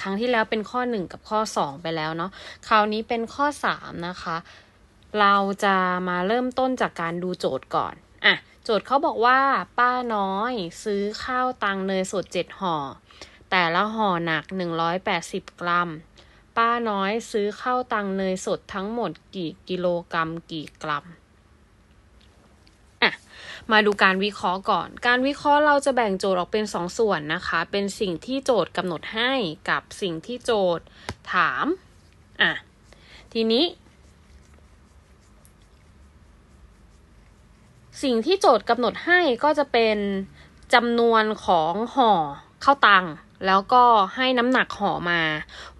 ครั้งที่แล้วเป็นข้อ 1 กับข้อ 2 ไปแล้วเนาะคราวนี้เป็นข้อ 3 นะคะ เราจะมาเริ่มต้นจากการดูโจทย์ก่อนอะโจทย์เขาบอกว่าป้าน้อยซื้อข้าวตังเนยสด 7ห่อ แต่ละห่อหนัก 180 กรัม ป้าน้อยซื้อข้าวตังเนยสดทั้งหมดกี่กิโลกรัมกี่กรัม มาดูการวิเคราะห์ก่อน การวิเคราะห์เราจะแบ่งโจทย์ออกเป็น2ส่วนนะคะ เป็นสิ่งที่โจทย์กำหนดให้กับสิ่งที่โจทย์ถาม อะ ทีนี้ สิ่งที่โจทย์กำหนดให้ก็จะเป็นจำนวนของห่อข้าวตังแล้วก็ให้น้ำหนักห่อมา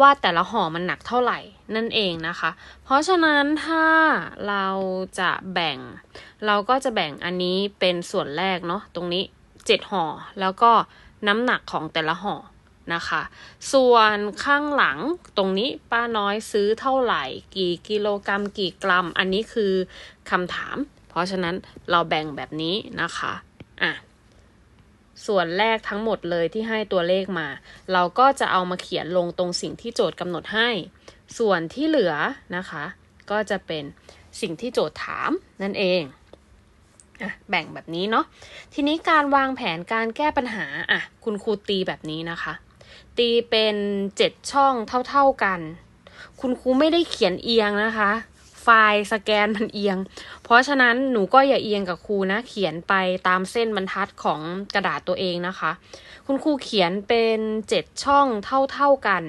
ว่าแต่ละห่อมันหนักเท่าไหร่นั่นเองนะคะ เพราะฉะนั้นถ้าเราจะแบ่ง เราก็จะแบ่งอันนี้เป็นส่วนแรกเนาะตรงนี้เจ็ดห่อแล้วก็น้ำหนักของแต่ละห่อนะคะ ส่วนข้างหลังตรงนี้ป้าน้อยซื้อเท่าไหร่ กี่กิโลกรัมกี่กรัม อันนี้คือคำถาม เพราะฉะนั้นเราแบ่งแบบนี้นะคะอะส่วนแรกทั้งหมดเลยที่ให้ตัวเลขมา เราก็จะเอามาเขียนลงตรงสิ่งที่โจทย์กำหนดให้ ส่วนที่เหลือนะคะ ก็จะเป็นสิ่งที่โจทย์ถามนั่นเอง อะแบ่งแบบนี้เนาะทีนี้การวางแผนการแก้ปัญหาอะคุณครูตีแบบนี้นะคะ ตีเป็นเจ็ดช่องเท่าๆกัน คุณครูไม่ได้เขียนเอียงนะคะ ไฟล์สแกนมันเอียง เพราะฉะนั้นหนูก็อย่าเอียงกับครูนะเขียนไปตามเส้นบรรทัดของกระดาษตัวเองนะคะ คุณครูเขียนเป็นเจ็ดช่องเท่าๆกัน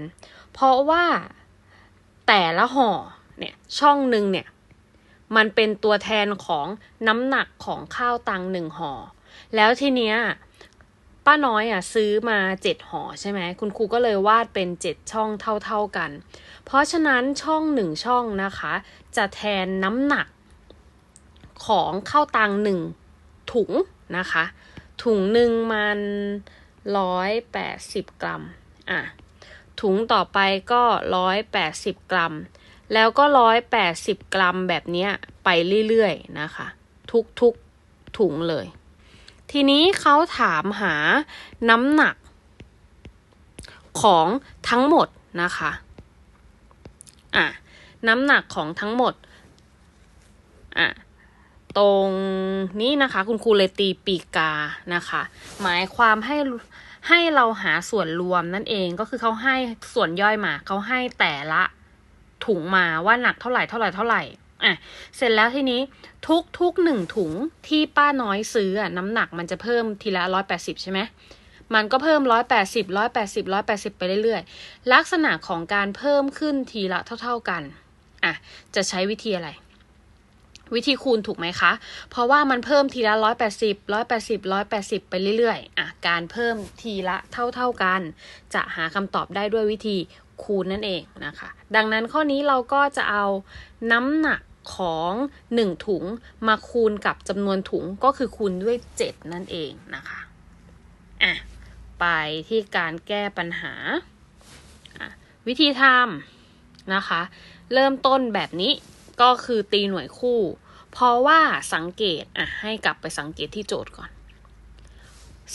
เพราะว่าแต่ละห่อเนี่ยช่องหนึ่งเนี่ย มันเป็นตัวแทนของน้ำหนักของข้าวตังหนึ่งห่อ แล้วทีเนี้ยป้าน้อยอะซื้อมาเจ็ดห่อใช่ไหมคุณครูก็เลยวาดเป็นเจ็ดช่องเท่าๆกัน เพราะฉะนั้นช่องหนึ่งช่องนะคะ จะแทนน้ำหนักของข้าวตังหนึ่งถุงนะคะ ถุงหนึ่งมันร้อยแปดสิบกรัมอะถุงต่อไปก็ร้อยแปดสิบกรัม แล้วก็ร้อยแปดสิบกรัมแบบนี้ไปเรื่อยๆนะคะ ทุกๆถุงเลย ทีนี้เขาถามหาน้ำหนักของทั้งหมดนะคะอะน้ำหนักของทั้งหมดอะตรงนี้นะคะคุณครูเลยตีปีกานะคะ หมายความให้ให้เราหาส่วนรวมนั่นเองก็คือเขาให้ส่วนย่อยมาเขาให้แต่ละ ถุงมาว่าหนักเท่าไหร่เท่าไหร่เท่าไหร่อะเสร็จแล้วทีนี้ทุกทุกหนึ่งถุงที่ป้าน้อยซื้ออะน้ำหนักมันจะเพิ่มทีละร้อยแปดสิบใช่ไหมมันก็เพิ่มร้อยแปดสิบร้อยแปดสิบร้อยแปดสิบไปเรื่อยๆ ลักษณะของการเพิ่มขึ้นทีละเท่า ๆกันอะจะใช้วิธีอะไร วิธีคูณถูกไหมคะ เพราะว่ามันเพิ่มทีละร้อยแปดสิบร้อยแปดสิบร้อยแปดสิบไปเรื่อยๆอะการเพิ่มทีละเท่า ๆกัน จะหาคำตอบได้ด้วยวิธี คูณนั่นเองนะคะ ดังนั้นข้อนี้เราก็จะเอาน้ำหนักของ 1 ถุงมาคูณกับจำนวนถุงก็คือคูณด้วย 7 นั่นเองนะคะอะไปที่การแก้ปัญหา วิธีทำนะคะ เริ่มต้นแบบนี้ก็คือตีหน่วยคู่ เพราะว่าสังเกตอะให้กลับไปสังเกตที่โจทย์ก่อน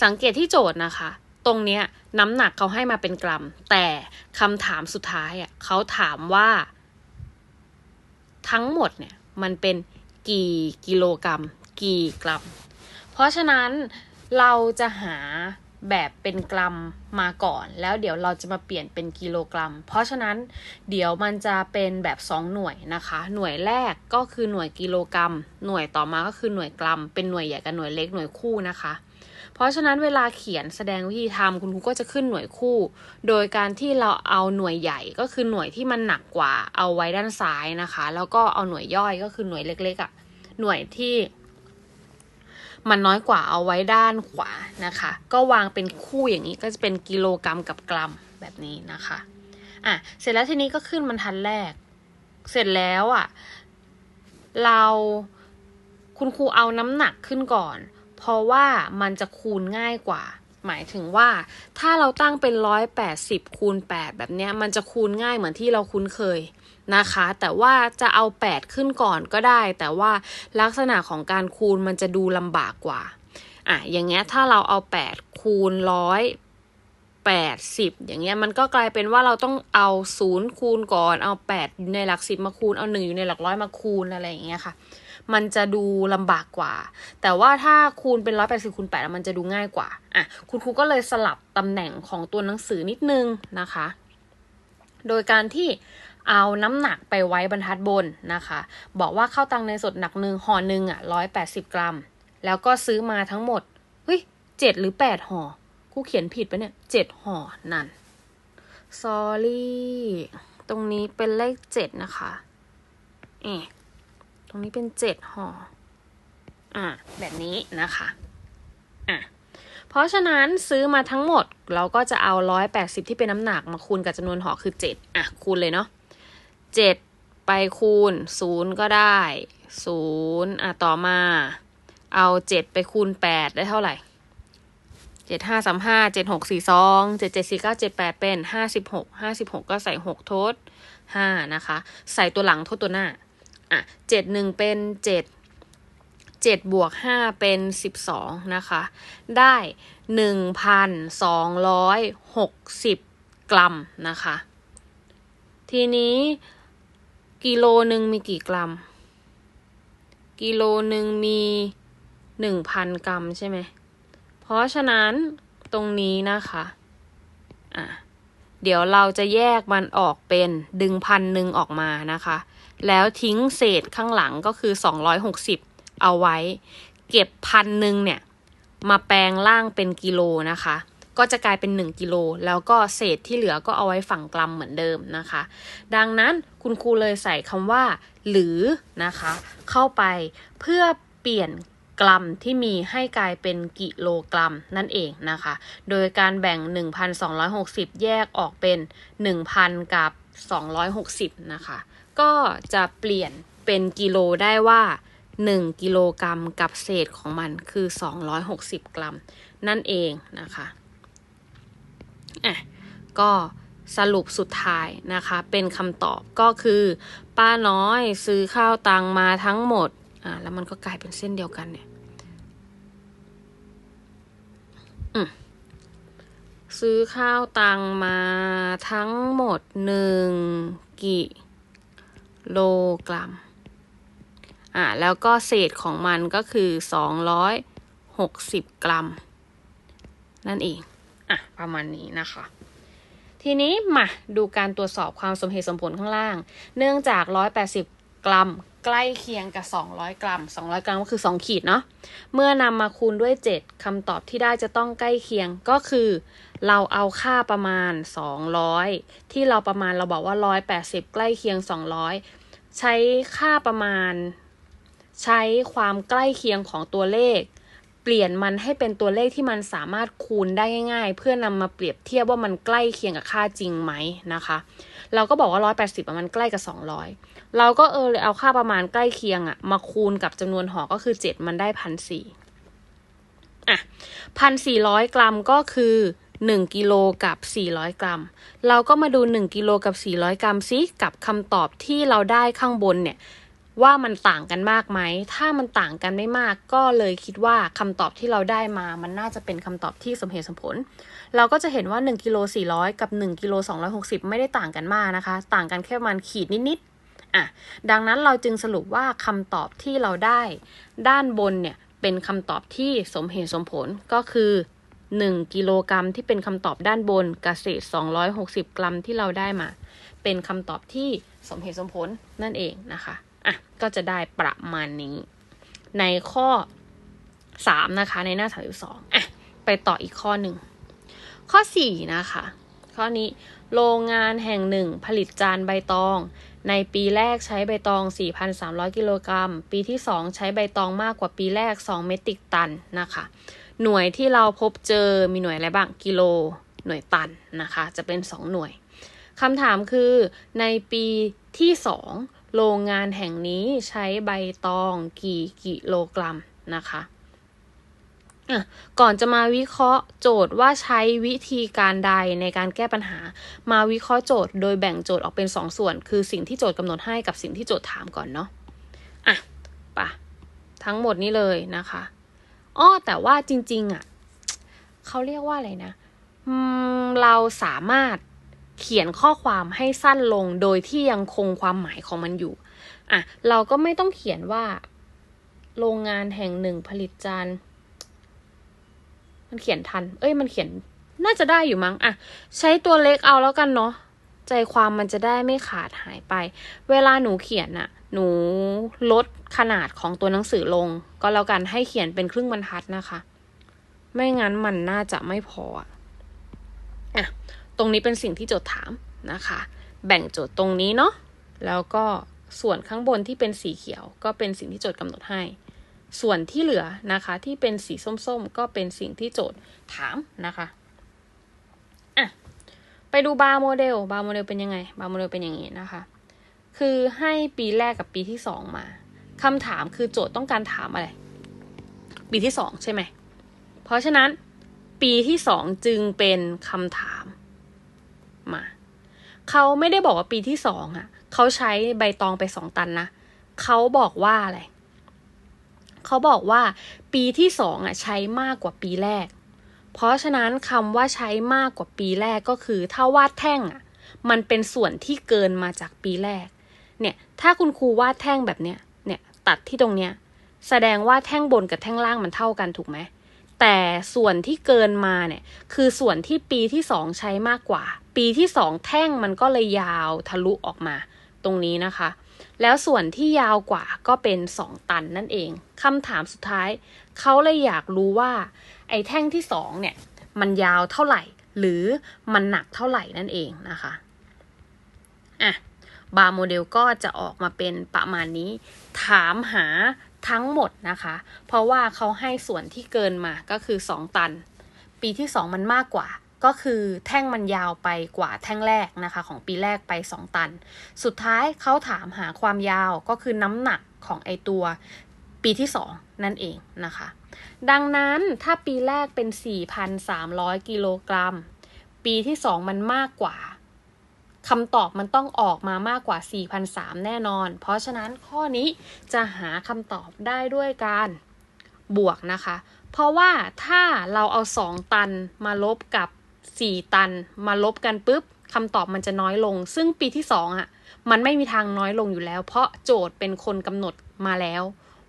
สังเกตที่โจทย์นะคะ ตรงเนี้ยน้ำหนักเขาให้มาเป็นกรัม แต่คำถามสุดท้ายอะเขาถามว่า ทั้งหมดเนี่ยมันเป็นกี่กิโลกรัม กี่กรัม เพราะฉะนั้นเราจะหาแบบเป็นกรัมมาก่อน แล้วเดี๋ยวเราจะมาเปลี่ยนเป็นกิโลกรัม เพราะฉะนั้นเดี๋ยวมันจะเป็นแบบ 2 หน่วยนะคะ หน่วยแรกก็คือหน่วยกิโลกรัม หน่วยต่อมาก็คือหน่วยกรัม เป็นหน่วยใหญ่กับหน่วยเล็กหน่วยคู่นะคะ เพราะฉะนั้นเวลาเขียนแสดงวิธีทำคุณครูก็จะขึ้นหน่วยคู่ โดยการที่เราเอาหน่วยใหญ่ก็คือหน่วยที่มันหนักกว่าเอาไว้ด้านซ้ายนะคะ แล้วก็เอาหน่วยย่อยก็คือหน่วยเล็กๆอะ่ะหน่วยที่มันน้อยกว่าเอาไว้ด้านขวานะคะ ก็วางเป็นคู่อย่างนี้ก็จะเป็นกิโลกรัมกับกรัมแบบนี้นะคะอะเสร็จแล้วทีนี้ก็ขึ้นบรรทัดแรก เสร็จแล้วอะ เราคุณครูเอาน้ำหนักขึ้นก่อน เพราะว่ามันจะคูณง่ายกว่า หมายถึงว่า ถ้าเราตั้งเป็นร้อยแปดสิบคูณแปดแบบเนี้ย มันจะคูณง่ายเหมือนที่เราคุ้นเคยนะคะ แต่ว่าจะเอา8ขึ้นก่อนก็ได้ แต่ว่าลักษณะของการคูณมันจะดูลำบากกว่าอะอย่างเงี้ยถ้าเราเอา8คูณร้อยแปดสิบอย่างเงี้ยมันก็กลายเป็นว่าเราต้องเอาศูนย์คูณก่อนเอาแปดอยู่ในหลักสิบมาคูณเอาหนึ่งอยู่ในหลักร้อยมาคูณอะไรอย่างเงี้ยค่ะ มันจะดูลำบากกว่า แต่ว่าถ้าคูณเป็นร้อยแปดสิบคูณแปดมันจะดูง่ายกว่าอะคุณครูก็เลยสลับตำแหน่งของตัวหนังสือนิดนึงนะคะ โดยการที่เอาน้ำหนักไปไว้บรรทัดบนนะคะ บอกว่าข้าวตังในสดหนักหนึ่งห่อหนึ่งอะร้อยแปดสิบกรัม แล้วก็ซื้อมาทั้งหมดเฮ้ยเจ็ดหรือแปดห่อกูเขียนผิดปะเนี่ยเจ็ดห่อนั่น sorry ตรงนี้เป็นเลขเจ็ดนะคะเอต รงนี้เป็นเจ็ดห่อ อะแบบนี้นะคะ อะ เพราะฉะนั้นซื้อมาทั้งหมดเราก็จะเอาร้อยแปดสิบที่เป็นน้ำหนักมาคูณกับจำนวนห่อคือเจ็ดอะ คูณเลยเนาะเจ็ดไปคูณศูนย์ก็ได้ศูนย์อะ ต่อมา เอาเจ็ดไปคูณแปดได้เท่าไหร่เจ็ดห้าสามห้าเจ็ดหกสี่สองเจ็ดเจ็ดสี่เก้าเจ็ดแปดเป็นห้าสิบหกห้าสิบหกก็ใส่หกทดห้านะคะ ใส่ตัวหลังทดตัวหน้า อะเจ็ดหนึ่งเป็นเจ็ดเจ็ดบวกห้าเป็นสิบสองนะคะ ได้หนึ่งพันสองร้อยหกสิบกรัมนะคะ ทีนี้กิโลหนึ่งมีกี่กรัม กิโลหนึ่งมีหนึ่งพันกรัมใช่ไหม เพราะฉะนั้นตรงนี้นะคะอะเดี๋ยวเราจะแยกมันออกเป็นดึงพันหนึ่งออกมานะคะ แล้วทิ้งเศษข้างหลังก็คือ 260 เอาไว้ เก็บพันหนึ่งเนี่ย มาแปลงร่างเป็นกิโลนะคะ ก็จะกลายเป็น 1 กิโล แล้วก็เศษที่เหลือก็เอาไว้ฝังกรัมเหมือนเดิมนะคะ ดังนั้นคุณครูเลยใส่คำว่า หรือนะคะ เข้าไปเพื่อเปลี่ยนกรัมที่มีให้กลายเป็นกิโลกรัมนั่นเองนะคะ โดยการแบ่ง 1,260 แยกออกเป็น 1,000 กับ 260 นะคะ ก็จะเปลี่ยนเป็นกิโลได้ว่า 1 กิโลกรัมกับเศษของมันคือ 260 กรัม นั่นเองนะคะอะก็สรุปสุดท้ายนะคะ เป็นคำตอบก็คือ ป้าน้อยซื้อข้าวตังมาทั้งหมดอ่าแล้วมันก็กลายเป็นเส้นเดียวกันเนี่ยอืมซื้อข้าวตังมาทั้งหมดหนึ่งกิ โลกรัม อ่าแล้วก็เศษของมันก็คือสองร้อยหกสิบกรัม นั่นเอง อะ ประมาณนี้นะคะ ทีนี้มาดูการตรวจสอบความสมเหตุสมผลข้างล่าง เนื่องจาก 180 กรัม ใกล้เคียงกับ 200 กรัม 200 กรัมก็คือ 2 ขีดเนาะ เมื่อนำมาคูณด้วย 7คำตอบที่ได้จะต้องใกล้เคียงก็คือ เราเอาค่าประมาณ 200 ที่เราประมาณเราบอกว่า 180 ใกล้เคียง 200 ใช้ค่าประมาณ ใช้ความใกล้เคียงของตัวเลข เปลี่ยนมันให้เป็นตัวเลขที่มันสามารถคูณได้ง่าย ๆ เพื่อนำมาเปรียบเทียบว่ามันใกล้เคียงกับค่าจริงไหมนะคะ เราก็บอกว่า 180มันใกล้กับ 200 เราก็เออเลยเอาค่าประมาณใกล้เคียงอะมาคูณกับจำนวนห่อก็คือ7มันได้พันสี่อะพันสี่ร้อยกรัมก็คือ1กิโลกับ400กรัม เราก็มาดู1กิโลกับ400กรัมซิกับคำตอบที่เราได้ข้างบนเนี่ยว่ามันต่างกันมากไหม ถ้ามันต่างกันไม่มากก็เลยคิดว่าคำตอบที่เราได้มา มันน่าจะเป็นคำตอบที่สมเหตุสมผล เราก็จะเห็นว่า1กิโล400 กับ1กิโล260 ไม่ได้ต่างกันมากนะคะ ต่างกันแค่ประมาณขีดนิดๆ อะดังนั้นเราจึงสรุปว่าคำตอบที่เราได้ ด้านบนเนี่ยเป็นคำตอบที่สมเหตุสมผลก็คือ 1 กิโลกรัมที่เป็นคำตอบด้านบนกับเศษ260 กรัมที่เราได้มา เป็นคำตอบที่สมเหตุสมผลนั่นเองนะคะอะก็จะได้ประมาณนี้ ในข้อ 3 นะคะในหน้า32อะไปต่ออีกข้อหนึ่ง ข้อ 4 นะคะ ข้อนี้โรงงานแห่งหนึ่งผลิตจานใบตอง ในปีแรกใช้ใบตอง 4,300 กิโลกรัม ปีที่ 2 ใช้ใบตองมากกว่าปีแรก 2 เมตริกตันนะคะ หน่วยที่เราพบเจอมีหน่วยอะไรบ้าง กิโล หน่วยตันนะคะ จะเป็น 2 หน่วยคำถามคือในปีที่ 2 โรงงานแห่งนี้ใช้ใบตองกี่กิโลกรัมนะคะ อะก่อนจะมาวิเคราะห์โจทย์ว่าใช้วิธีการใดในการแก้ปัญหา มาวิเคราะห์โจทย์โดยแบ่งโจทย์ออกเป็น2ส่วน คือสิ่งที่โจทย์กำหนดให้กับสิ่งที่โจทย์ถามก่อนเนาะอะปะทั้งหมดนี้เลยนะคะอ้อแต่ว่าจริง ๆอะเขาเรียกว่าอะไรนะเราสามารถเขียนข้อความให้สั้นลงโดยที่ยังคงความหมายของมันอยู่อะเราก็ไม่ต้องเขียนว่า โรงงานแห่งหนึ่งผลิตจาน มันเขียนทัน เอ้ย มันเขียนน่าจะได้อยู่มั้ง อะ ใช้ตัวเล็กเอาแล้วกันเนาะ ใจความมันจะได้ไม่ขาดหายไป เวลาหนูเขียนอะหนูลดขนาดของตัวหนังสือลง ก็แล้วกันให้เขียนเป็นครึ่งบรรทัดนะคะ ไม่งั้นมันน่าจะไม่พออะอะ ตรงนี้เป็นสิ่งที่โจทย์ถามนะคะ แบ่งโจทย์ตรงนี้เนาะ แล้วก็ส่วนข้างบนที่เป็นสีเขียว ก็เป็นสิ่งที่โจทย์กำหนดให้ ส่วนที่เหลือนะคะที่เป็นสีส้มๆ ก็เป็นสิ่งที่โจทย์ถามนะคะอะไปดูบาร์โมเดลบาร์โมเดลเป็นยังไง บาร์โมเดลเป็นอย่างนี้นะคะ คือให้ปีแรกกับปีที่สองมาคำถามคือโจทย์ต้องการถามอะไร ปีที่สองใช่ไหม เพราะฉะนั้นปีที่สองจึงเป็นคำถามมาเขาไม่ได้บอกว่าปีที่สองอะเขาใช้ใบตองไปสองตันนะเขาบอกว่าอะไร เขาบอกว่าปีที่สองอะใช้มากกว่าปีแรก เพราะฉะนั้นคำว่าใช้มากกว่าปีแรกก็คือ ถ้าวาดแท่งอะ มันเป็นส่วนที่เกินมาจากปีแรก เนี่ย ถ้าคุณครูวาดแท่งแบบเนี้ย เนี่ย ตัดที่ตรงเนี้ย แสดงว่าแท่งบนกับแท่งล่างมันเท่ากันถูกไหมแต่ส่วนที่เกินมาเนี่ย คือส่วนที่ปีที่สองใช้มากกว่า ปีที่สองแท่งมันก็เลยยาวทะลุออกมา ตรงนี้นะคะ แล้วส่วนที่ยาวกว่าก็เป็นสองตันนั่นเองคำถามสุดท้าย เขาเลยอยากรู้ว่า ไอ้แท่งที่สองเนี่ย มันยาวเท่าไหร่ หรือมันหนักเท่าไหร่นั่นเองนะคะอะบาร์โมเดลก็จะออกมาเป็นประมาณนี้ ถามหาทั้งหมดนะคะ เพราะว่าเขาให้ส่วนที่เกินมาก็คือ 2 ตัน ปีที่ 2 มันมากกว่า ก็คือแท่งมันยาวไปกว่าแท่งแรกนะคะ ของปีแรกไป 2 ตัน สุดท้ายเขาถามหาความยาวก็คือน้ำหนักของไอตัวปีที่ 2 นั่นเองนะคะ ดังนั้นถ้าปีแรกเป็น 4,300 กิโลกรัม ปีที่ 2 มันมากกว่าคำตอบมันต้องออกมามากกว่า 4,003แน่นอน เพราะฉะนั้นข้อนี้จะหาคำตอบได้ด้วยการบวกนะคะ เพราะว่าถ้าเราเอา 2 ตันมาลบกับ 4 ตันมาลบกันปุ๊บคำตอบมันจะน้อยลง ซึ่งปีที่2อะมันไม่มีทางน้อยลงอยู่แล้ว เพราะโจทย์เป็นคนกำหนดมาแล้ว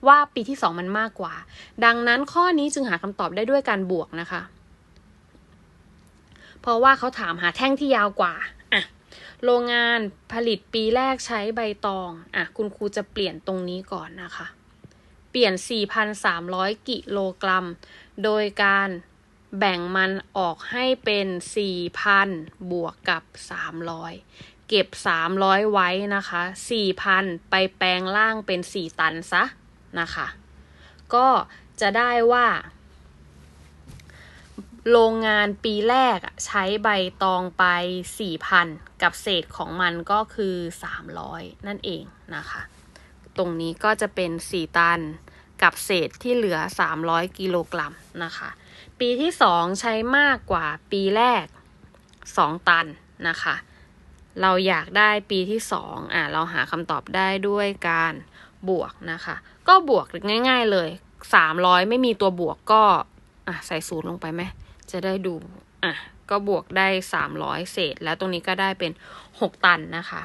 ว่าปีที่ 2 มันมากกว่า ดังนั้นข้อนี้จึงหาคำตอบได้ด้วยการบวกนะคะ เพราะว่าเขาถามหาแท่งที่ยาวกว่าอะโรงงานผลิตปีแรกใช้ใบตองอะคุณครูจะเปลี่ยนตรงนี้ก่อนนะคะ เปลี่ยน 4,300 กิโลกรัม โดยการ แบ่งมันออกให้เป็น 4,000 บวกกับ 300 เก็บ 300 ไว้นะคะ 4,000 ไปแปลงล่างเป็น 4 ตันซะนะคะ ก็จะได้ว่า โรงงานปีแรกใช้ใบตองไป 4,000 กับเศษของมันก็คือ 300 นั่นเองนะคะ ตรงนี้ก็จะเป็น 4 ตันกับเศษที่เหลือ 300 กิโลกรัมนะคะ ปีที่2ใช้มากกว่าปีแรก2ตันนะคะ เราอยากได้ปีที่2อะเราหาคำตอบได้ด้วยการบวกนะคะ ก็บวกง่าย ๆเลย300ไม่มีตัวบวกก็อะใส่ศูนย์ลงไปไหมจะได้ดูอะก็บวกได้สามร้อยเศษ แล้วตรงนี้ก็ได้เป็นหกตันนะคะ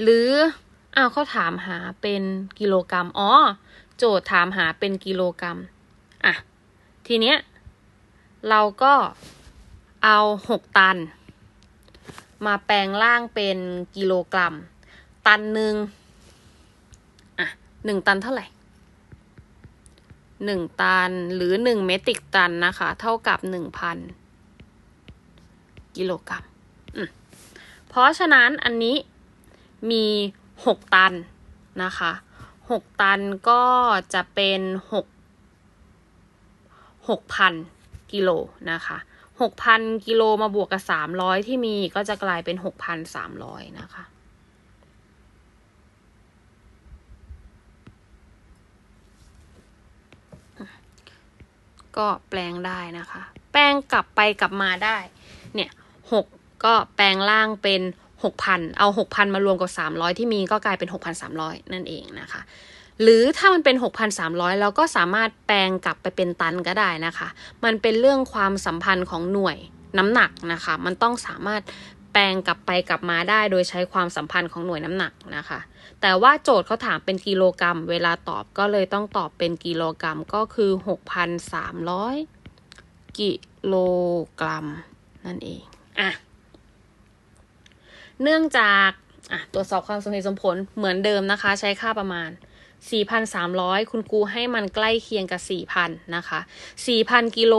หรืออ้าวเขาถามหาเป็นกิโลกรัมอ๋อโจทย์ถามหาเป็นกิโลกรัม อะ ทีเนี้ย เราก็เอาหกตัน มาแปลงร่างเป็นกิโลกรัม ตันหนึ่งอะหนึ่งตันเท่าไหร่หนึ่งตันหรือหนึ่งเมตริกตันนะคะ เท่ากับหนึ่งพันกิโลกรัมเพราะฉะนั้นอันนี้มีหกตันนะคะหกตันก็จะเป็นหก หกพันกิโลนะคะหกพันกิโลมาบวกกับสามร้อยที่มีก็จะกลายเป็นหกพันสามร้อยนะคะก็แปลงได้นะคะ แปลงกลับไปกลับมาได้ เนี่ยหกก็แปลงล่างเป็นหกพันเอาหกพันมารวมกับสามร้อยที่มีก็กลายเป็นหกพันสามร้อยนั่นเองนะคะ หรือถ้ามันเป็น 6,300 เราก็สามารถแปลงกลับไปเป็นตันก็ได้นะคะ มันเป็นเรื่องความสัมพันธ์ของหน่วยน้ำหนักนะคะ มันต้องสามารถแปลงกลับไปกลับมาได้โดยใช้ความสัมพันธ์ของหน่วยน้ำหนักนะคะ แต่ว่าโจทย์เขาถามเป็นกิโลกรัม เวลาตอบก็เลยต้องตอบเป็นกิโลกรัมก็คือ 6,300 กิโลกรัม นั่นเองอะเนื่องจากอะตรวจสอบความสมเหตุสมผลเหมือนเดิมนะคะ ใช้ค่าประมาณ 4,300 คุณครูให้มันใกล้เคียงกับ 4,000 นะคะ 4,000 กิโล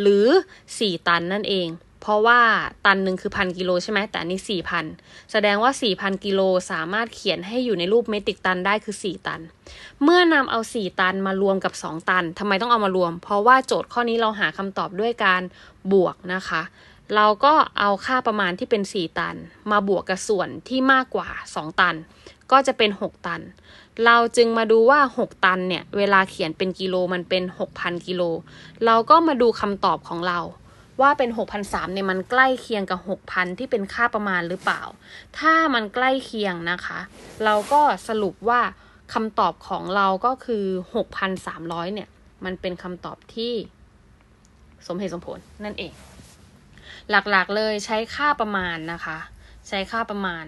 หรือ 4 ตันนั่นเอง เพราะว่าตันหนึ่งคือพันกิโลใช่ไหมแต่อันนี้ 4,000 แสดงว่า 4,000 กิโลสามารถเขียนให้อยู่ในรูปเมตริกตันได้คือ 4 ตัน เมื่อนำเอา 4 ตันมารวมกับ 2 ตันทำไมต้องเอามารวม เพราะว่าโจทย์ข้อนี้เราหาคำตอบด้วยการบวกนะคะเราก็เอาค่าประมาณที่เป็น 4 ตัน มาบวกกับส่วนที่มากกว่า 2 ตัน ก็จะเป็น 6 ตัน เราจึงมาดูว่า 6 ตันเนี่ย เวลาเขียนเป็นกิโลมันเป็น 6,000 กิโล เราก็มาดูคำตอบของเรา ว่าเป็น 6,003เนี่ยมันใกล้เคียงกับ 6,000 ที่เป็นค่าประมาณหรือเปล่า ถ้ามันใกล้เคียงนะคะ เราก็สรุปว่าคำตอบของเราก็คือ 6,300 เนี่ย มันเป็นคำตอบที่สมเหตุสมผลนั่นเอง หลักๆเลยใช้ค่าประมาณนะคะ ใช้ค่าประมาณ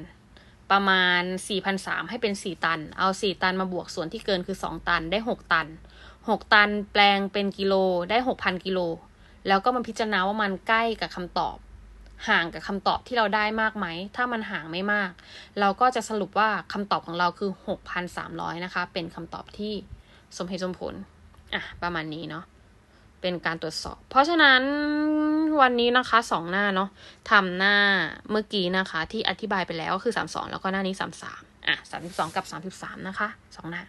ประมาณ 4,300 ให้เป็น 4 ตัน เอา 4 ตันมาบวกส่วนที่เกินคือ 2 ตันได้ 6 ตัน 6 ตันแปลงเป็นกิโลได้ 6,000 กิโล แล้วก็มาพิจารณาว่ามันใกล้กับคำตอบ ห่างกับคำตอบที่เราได้มากไหม ถ้ามันห่างไม่มาก เราก็จะสรุปว่าคำตอบของเราคือ 6,300 นะคะ เป็นคำตอบที่สมเหตุสมผล อะ ประมาณนี้เนาะ เป็นการตรวจสอบ เพราะฉะนั้นวันนี้นะคะสองหน้าเนาะทำหน้าเมื่อกี้นะคะ ที่อธิบายไปแล้วก็คือ32แล้วก็หน้านี้33อะ32กับ33นะคะสองหน้า